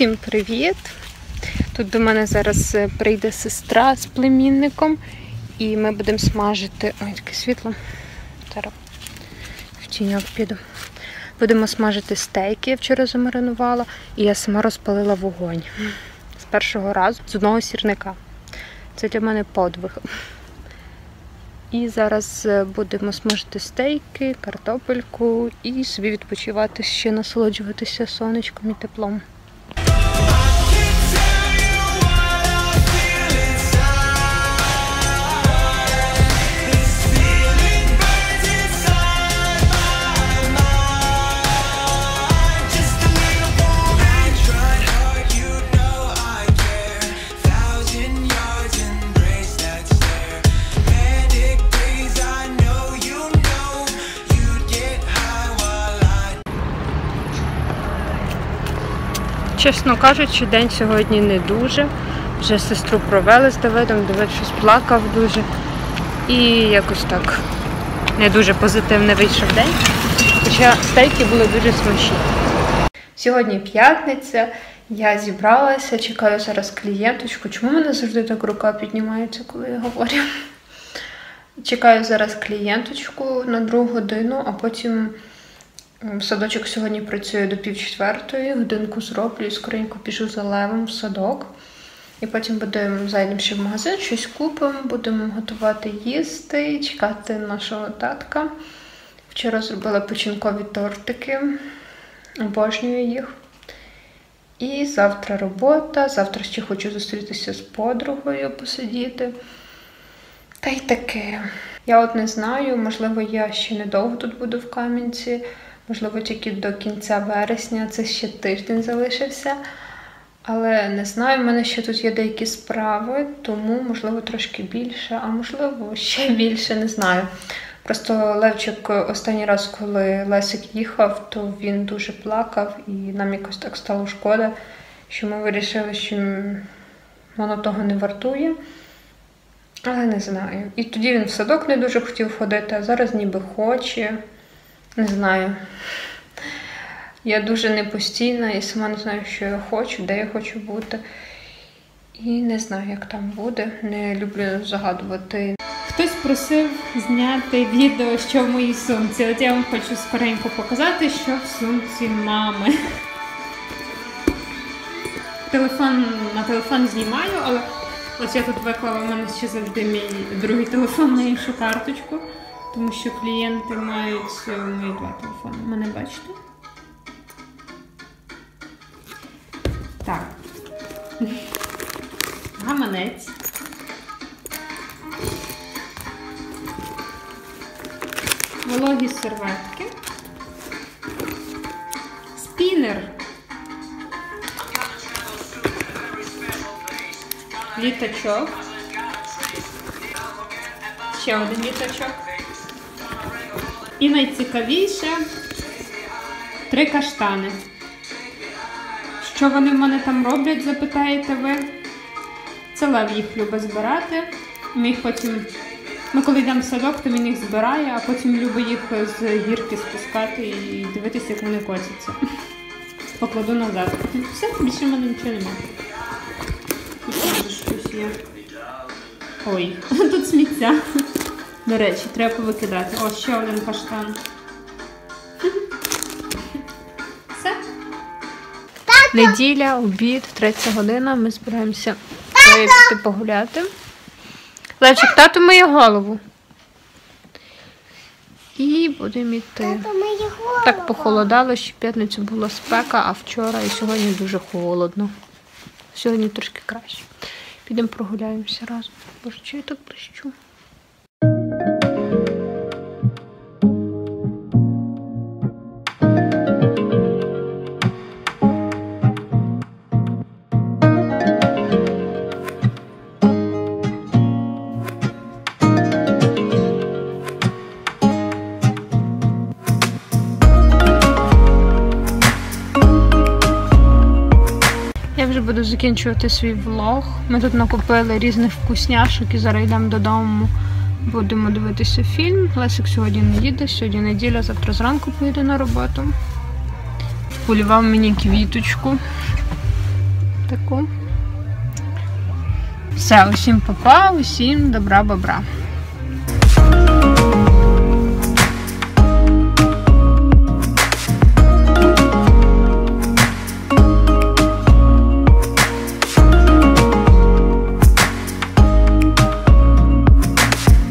Всім привіт! Тут до мене зараз е, прийде сестра з племінником, і ми будемо смажити. Ой, таке світло. В тіньок піду. Будемо смажити стейки, я вчора замаринувала, і я сама розпалила вогонь з першого разу, з одного сірника. Це для мене подвиг. І зараз е, будемо смажити стейки, картопельку і собі відпочивати, ще насолоджуватися сонечком і теплом. Чесно кажучи, день сьогодні не дуже. Вже сестру провели з Давидом, Давид щось плакав дуже. І якось так не дуже позитивний вийшов день. Хоча стейки були дуже смачні. Сьогодні п'ятниця, я зібралася, чекаю зараз клієнточку. Чому мене завжди так рука піднімається, коли я говорю? Чекаю зараз клієнточку на другу годину, а потім Садочок сьогодні працює до пів четвертої, годинку зроблю і скоренько пішу за левом в садок. І потім будемо зайдемо ще в магазин, щось купимо, будемо готувати їсти, чекати нашого татка. Вчора зробила печінкові тортики, обожнюю їх. І завтра робота. Завтра ще хочу зустрітися з подругою, посидіти. Та й таке. Я от не знаю, можливо, я ще недовго тут буду в Кам'янці. Можливо, тільки до кінця вересня, це ще тиждень залишився. Але не знаю, в мене ще тут є деякі справи, тому, можливо, трошки більше, а можливо, ще більше, не знаю. Просто Левчик останній раз, коли Лесик їхав, то він дуже плакав, і нам якось так стало шкода, що ми вирішили, що воно того не вартує. Але не знаю. І тоді він в садок не дуже хотів ходити, а зараз ніби хоче. Не знаю. Я дуже непостійна і сама не знаю, що я хочу, де я хочу бути. І не знаю, як там буде. Не люблю загадувати. Хтось просив зняти відео, що в моїй сумці. От я вам хочу скоренько показати, що в сумці мами. Телефон на телефон знімаю, але ось я тут виклала, у мене ще завжди мій другий телефон на іншу карточку. Тому що клієнти мають мої два телефони. Мене бачите? Так. Гаманець. Вологі серветки. Спінер. Літачок. Ще один літачок. І найцікавіше три каштани. Що вони в мене там роблять, запитаєте ви? Це Лев їх любить збирати. Ми їх потім, ми коли йдемо в садок, то він їх збирає, а потім любить їх з гірки спускати і дивитися, як вони котяться. Покладу назад. Все, більше в мене нічого немає. Тут щось є. Ой, тут сміття. До речі, треба повикидати. О, ще один каштан. Все. Неділя, обід, третя година. Ми збираємося піти погуляти. Левчик, тату миє голову. І будемо йти. Так похолодало, що п'ятницю була спека, а вчора і сьогодні дуже холодно. Сьогодні трошки краще. Підемо прогуляємося разом. Боже, чи я так блищу? Буду закінчувати свій влог. Ми тут накупили різних вкусняшок і зараз йдемо додому. Будемо дивитися фільм. Лесик сьогодні не їде, сьогодні неділя, завтра зранку поїде на роботу. Полював мені квіточку. таку. Все, усім папа, усім добра бобра.